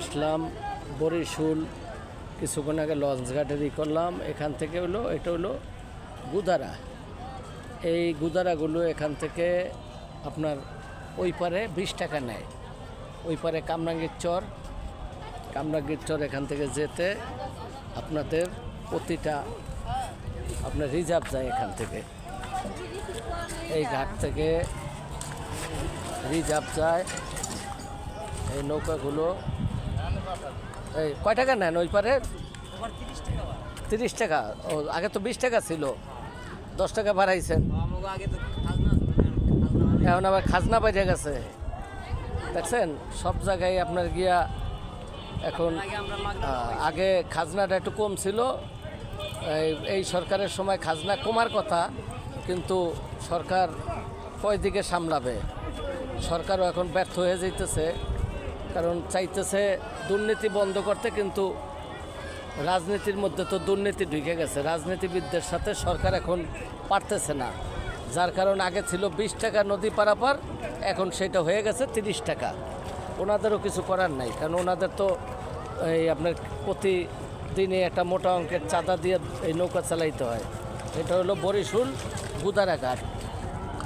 আসলাম, বরিশুল, কিছুক্ষণ আগে লঞ্চ ঘাটেরই করলাম, এখান থেকে হলো, এটা হলো গুদারা। এই গুদারাগুলো এখান থেকে আপনার ওই পারে বিশ টাকা নেয়। ওই পারে কামরাঙ্গীর চর। কামরাঙ্গীর চর এখান থেকে যেতে আপনাদের প্রতিটা আপনার রিজার্ভ যায় এখান থেকে। এই ঘাট থেকে রিজার্ভ যায়। এই নৌকাগুলো এই কয় টাকা নেন ওই পারে? তিরিশ টাকা ও আগে তো বিশ টাকা ছিল। দশ টাকা বাড়াইছেন। এখন আবার খাজনা বাইরে গেছে। দেখছেন? সব জায়গায় আপনার গিয়া এখন আগে খাজনাটা একটু কম ছিল। এই সরকারের সময় খাজনা কমার কথা কিন্তু সরকার কয় দিকে সামলাবে? সরকারও এখন ব্যর্থ হয়ে যাইতেছে। কারণ চাইতেছে দুর্নীতি বন্ধ করতে, কিন্তু রাজনীতির মধ্যে তো দুর্নীতি ঢুকে গেছে। রাজনীতিবিদদের সাথে সরকার এখন পারতেছে না। যার কারণ আগে ছিল বিশ টাকা নদী পারাপার, এখন সেটা হয়ে গেছে তিরিশ টাকা। ওনাদেরও কিছু করার নাই, কারণ ওনাদের তো এই আপনার প্রতিদিনে একটা মোটা অঙ্কের চাঁদা দিয়ে এই নৌকা চালাইতে হয়। এটা হলো বরিশুল গুদারাঘাট